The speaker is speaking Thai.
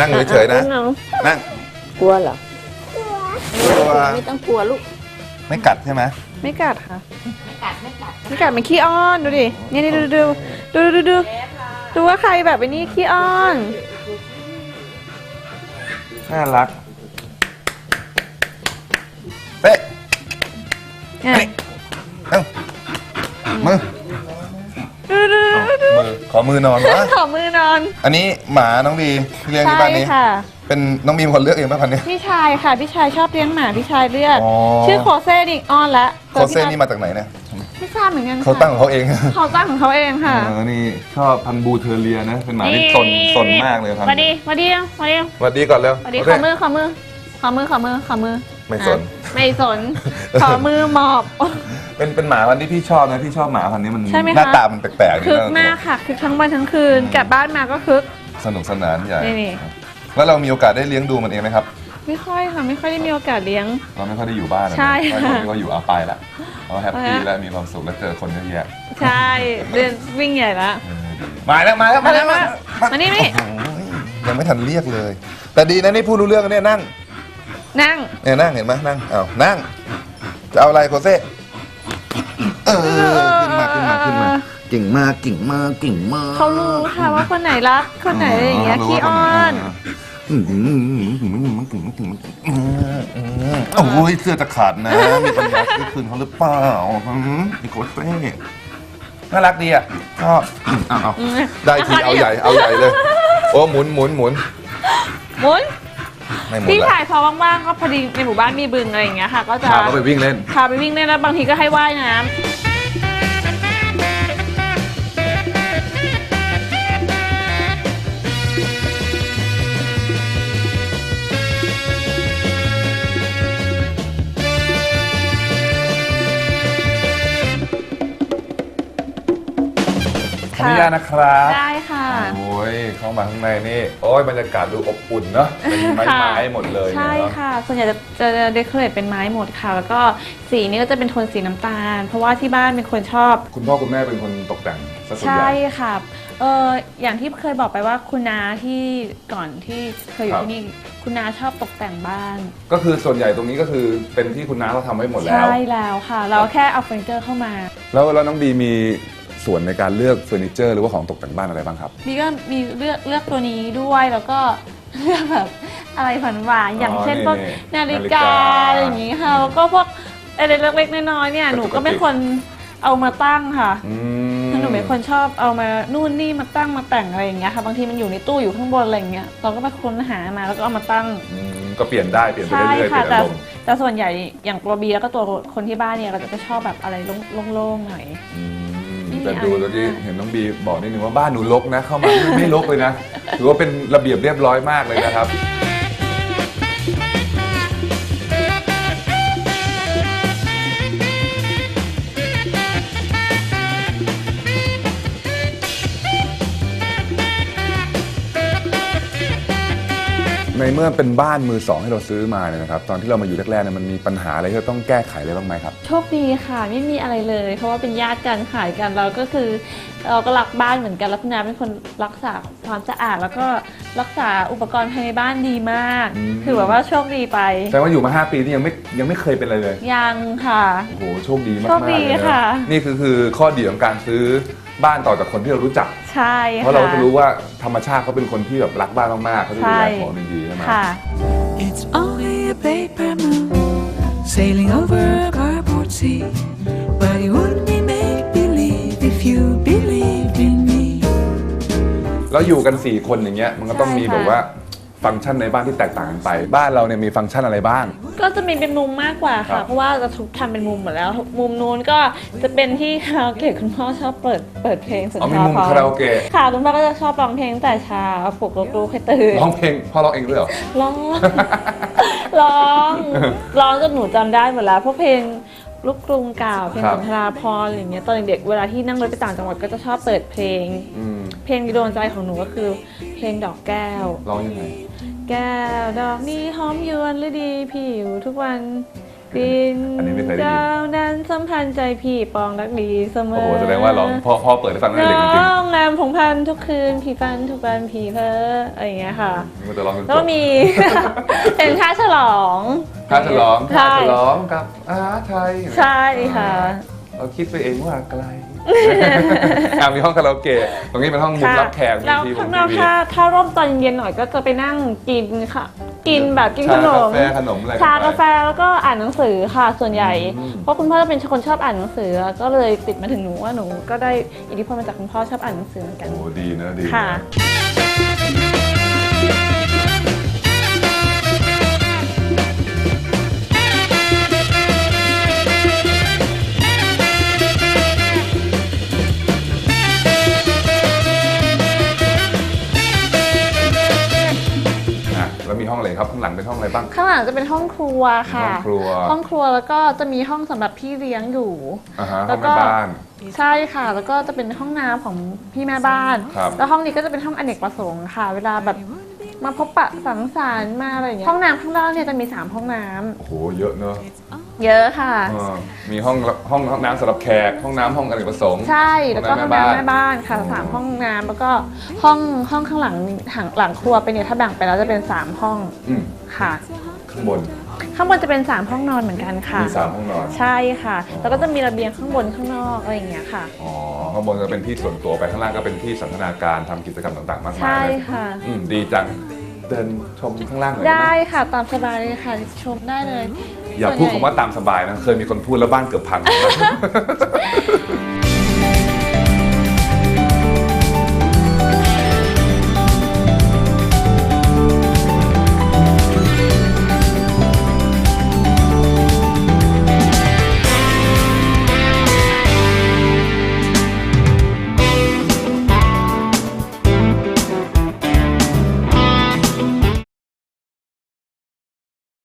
นั่งเฉยๆนะน้องนั่งกลัวเหรอกลัวไม่ต้องกลัวลูก ไม่กัดใช่ไหมไม่กัดค่ะ ไม่กัด ไม่กัด ไม่กัดมันขี้อ้อนดูดิ นี่นี่ดูดูดูดูดูดูดูว่าใครแบบไอ้นี่ขี้อ้อน น่ารักเป๊ะเนี่ มือขอมือนอนวะ ขอมือนอน อันนี้หมาน้องบีที่เลี้ยงที่ใช่บ้านนี้ค่ะ เป็นน้องบีมคนเลือกเองป่ะพันธุ์นี้พี่ชายค่ะ พี่ชายชอบเลี้ยงหมา พี่ชายเลือก อ๋อ ชื่อโคเซ่ดิอ้อนละโคเซ่นี่มาจากไหนเนี่ยไม่ทราบเหมือนกันค่ะเขาตั้งของเขาเองเขาตั้งของเขาเองค่ะ เออนี่ชอบพันธุ์บูเทอเรียนะ เป็นหมาที่สนสนมากเลยพันมาธุ์ดีมาดีมาดีสวัสดีก่อนเร็วมาดีโอขเค อมือขอมือขอมือขอมือขอมือไม่สน อะไม่สน ขอมือหมอบ เป็นเป็นหมาพันธุ์ที่พี่ชอบนะพี่ชอบหมาพันธุ์นี้มันใช่ไหมคะ หน้าตามันแปลกๆคึกน่มากค่ะคึกทั้งวันทั้งคืนกลับบ้านมาก็คึก สนุกสนานใหญ่นี่ แล้วเรามีโอกาสได้เลี้ยงดูมันเองไหมครับ ไม่ค่อยค่ะไม่ค่อยได้มีโอกาสเลี้ยง เราไม่ค่อยได้อยู่บ้านอะนะใช่ไม่ค่ะค่อยก็อยู่เอาไปละเราแฮปปี้เอาละ แล้วมีความสุขแล้วเจอคนเยอะแยะใช่เดินวิ่งใหญ่ละ มาแล้วมาแล้วมาแล้วมาแล้วมานี่มานี่ โอ้โหยังไม่ทันเรียกเลย แต่ดีนะนี่พูดรู้เรื่องเนี่ยนั่งนั่ง เนี่ยนั่งเห็นไหมนั่งอ้าวนั่ง จะเอาอะไรโคเซ่เออขึ้นมาขึ้นมาขึ้นมาเก่งมากเก่งมากเก่งมากเขารู้ค่ะว่าคนไหนรักคนไหนอะไรอย่างเงี้ยขี้อ้อนอืมโอ้ยเสื้อจะขาดนะมีปัญญาซื้อคืนเขาหรือเปล่าหืมมีโคเซ่น่ารักดีอะชอบอืมเอาเอาอืมได้ทีเอาใหญ่เอาใหญ่เลย โอ้หมุนหมุนหมุนหมุนไม่หมุนพี่ละชายพอว่างๆก็พอดีในหมู่บ้านมีบึงอะไรอย่างเงี้ยค่ะ ก็จะพาเขาไปวิ่งเล่นพาไปวิ่งเล่นแล้วบางทีก็ให้ว่ายน้ำ ออนุญาตนะครับได้ค่ะ โอ้ยเข้ามาข้างในนี่โอ้ยบรรยากาศดูอบอุ่นเนาะเป็นไม้ค่ะไม้หมดเลยใช่เนี่ยเนาะค่ะ ส่วนใหญ่จะจะเดคอเรทเป็นไม้หมดค่ะ แล้วก็สีนี้ก็จะเป็นโทนสีน้ำตาล เพราะว่าที่บ้านเป็นคนชอบ คุณพ่อคุณแม่เป็นคนตกแต่งซะส่วนใหใช่ญ่ค่ะเอออย่างที่เคยบอกไปว่าคุณนาที่ก่อนที่เคยอยู่ครับที่นี่คุณนาชอบตกแต่งบ้าน ก็คือส่วนใหญ่ตรงนี้ก็คือเป็นที่คุณน้าเขาทำไว้หมดแล้วใช่แล้วค่ะ เราแค่เอาเฟอร์นิเจอร์เข้ามา แล้วแล้วน้องบีมี ส่วนในการเลือกเฟอร์นิเจอร์หรือว่าของตกแต่งบ้านอะไรบ้างครับบีก็มีเลือกเลือกตัวนี้ด้วยแล้วก็เลือกแบบอะไรฝันหวานๆอย่างเช่นพวกนี่นาฬินาฬิกากาอะไรอย่างงี้ค่ะแล้วก็พวกอะไรเล็กๆน้อยๆเนี่ยกระจุกหนูก็เป็นคนเอามาตั้งค่ะอืมหนูเป็นคนชอบเอามานู่นนี่มาตั้งมาแต่งอะไรอย่างเงี้ยค่ะบางทีมันอยู่ในตู้อยู่ข้างบนอะไรอย่างเงี้ยเราก็ไปค้นหามาแล้วก็เอามาตั้งอืมก็เปลี่ยนได้เปลี่ยนไปใช่เรื่อยๆเปค่ะลี่ยนแต่อารมณ์แต่ส่วนใหญ่อย่างตัวบีแล้วก็ตัวคนที่บ้านเนี่ยเราจะชอบแบบอะไรโล่งๆหน่อยอืมไม่มี แต่ดูอะไรตะกี้มากเห็นน้องบีบอกนิดนึงว่าบ้านหนูรกนะ เข้ามาไม่ไม่รกเลยนะถือว่าเป็นระเบียบเรียบร้อยมากเลยนะครับ ในเมื่อเป็นบ้านมือสองที่เราซื้อมาเนี่ยนะครับตอนที่เรามาอยู่แรกๆเนี่ยมันมีปัญหาอะไรที่เราต้องแก้ไขอะไรบ้างไหมครับ โชคดีค่ะ ไม่มีอะไรเลย เพราะว่าเป็นญาติกันขายกันเราก็คือ เราก็รักบ้านเหมือนกันแล้วคุณนาเป็นคนรักษาความสะอาด แล้วก็รักษาอุปกรณ์ภายในบ้านดีมาก อืมถือแบบว่าโชคดีไป แสดงว่าอยู่มา 5 ปีนี่ยังไม่ยังไม่เคยเป็นอะไรเลยยังค่ะ โอ้โหโชคดีมากโชคๆดีเลยนะค่ะ นี่คือคือข้อดีของการซื้อ บ้านต่อจากคนที่เรารู้จัก ใช่ค่ะเพราะเราจะรู้ว่าธรรมชาติเขาเป็นคนที่แบบรักบ้านมากๆเขาจะดูแลใช่ของดีๆใช่ไหมค่ะ It's only a paper moon sailing over a cardboard sea. But it wouldn't be make believe if you believed in me. แล้วอยู่กัน 4 คนอย่างเงี้ยมันก็ต้องใช่มีค่ะแบบว่า ฟังก์ชันในบ้านที่แตกต่างกันไป บ้านเราเนี่ยมีฟังก์ชันอะไรบ้าง ก็จะมีเป็นมุมมากกว่าครัค่ะ บ เพราะว่าจะทุกทำเป็นมุมหมดแล้ว มุมนู้นก็จะเป็นที่คาราโอเกะคุณพ่อชอบเปิดเปิดเพลงสุนอ๋อทมีรมุมภคาราโอเกะค่ะคุณพ่อก็จะชอบร้องเพลงตั้งแต่เช้าปลุกลูกๆให้ตื่นร้องเพลงพ่อร้องเองด้วยเหรอ ร้องร้องร้องจนหนูจำได้หมดแล้วพวกเพลงลูกกรุงเก่าเพลงครับ สุนทราภรณ์อะไรอย่างเงี้ยตอนเด็กๆเวลาที่นั่งรถไปต่างจังหวัดก็จะชอบเปิดเพลง อืมเพ ลงที่โดนใจของหนูก็คือ เพลงดอกแก้ว ร้องยังไง แก้วดอกนี้หอมยวนฤดีพี่อยู่ทุกวันดินอันนี้ไม่เคยได้ยิน เจ้านั้นสัมพันธ์ใจพี่ปองรักดีเสมอ โอ้โหแสดงว่าร้องพ่อพ่อเปิดให้ฟังตั้งแต่เด็กจริงน้องงามผงพันทุกคืนผีฟันทุกวันผีเพ้ออะไรอย่างเงี้ยค่ะ ๆมันจะร้องจนจแล้วก็บมี เป็นค่าฉลองค่าฉลองใช่ค่าฉลองกับอาไทยใช่ค่ะ เราคิดไปเองว่าไกล อะมีห้องคาราโอเกะตรงนี้เป็นห้องมุมรับแขกมีแล้วทีวข้างงนทีอกวีถ้าถ้าร่มตอนเย็นหน่อยก็จะไปนั่งกินค่ะ กินแบบกินขนม ชากาแฟขนมอะไรชาไปกาแฟแล้วก็อ่านหนังสือค่ะส่วนใหญ่อืมเพราะคุณพ่อเป็นคนชอบอ่านหนังสือ ก็เลยติดมาถึงหนูว่าหนูก็ได้อิทธิพลมาจากคุณพ่อชอบอ่านหนังสือเหมือนกัน โอ้ดีนะดีนะค่ะอะ ครับข้างหลังเป็นห้องอะไรบ้าง ข้างหลังจะเป็นห้องครัวค่ะ ห้องครัว ห้องครัวแล้วก็จะมีห้องสำหรับพี่เลี้ยงอยู่อ่าฮะห้แล้องวก็แม่บ้าน ใช่ค่ะ แล้วก็จะเป็นห้องน้ำของพี่แม่บ้าน ครับ แล้วห้องนี้ก็จะเป็นห้องอเนกประสงค์ค่ะ เวลาแบบมาพบปะสังสรรค์มาอะไรอย่างเงี้ยห้องน้ำข้างล่างเนี่ยจะมี 3 ห้องน้ำ โอ้โหเยอะเนอะ เยอะค่ะเออมีห้องห้องห้องน้ำสำหรับแขก ห้องน้ำห้องอเนกประสงค์ ใช่แล้วก็ห้องน้ำแม่บ้านค่ะอ๋อสามห้องน้ำแล้วก็ห้องห้องข้างหลังหลังหลังครัวไปเนี่ยถ้าแบ่งไปแล้วจะเป็น3ห้องอืมค่ะ ข้างบนข้างบนจะเป็น3ห้องนอนเหมือนกันค่ะ มีสามห้องนอน ใช่ค่ะ แล้วก็จะมีระเบียงข้างบนข้างนอกอะไรอย่างเงี้ยค่ะ อ๋อ ข้างบนจะเป็นที่ส่วนตัวไปข้างล่างก็เป็นที่สันทนาการทำกิจกรรมต่างๆ มากมายใช่เลยค่ะ อืมดีจัง เดินชมข้างล่างหน่อยได้หมค่ะตามสบายเลยค่ะชมได้เลย อย่าพูดคำว่าตามสบายนะ เคยมีคนพูดแล้วบ้านเกือบพัง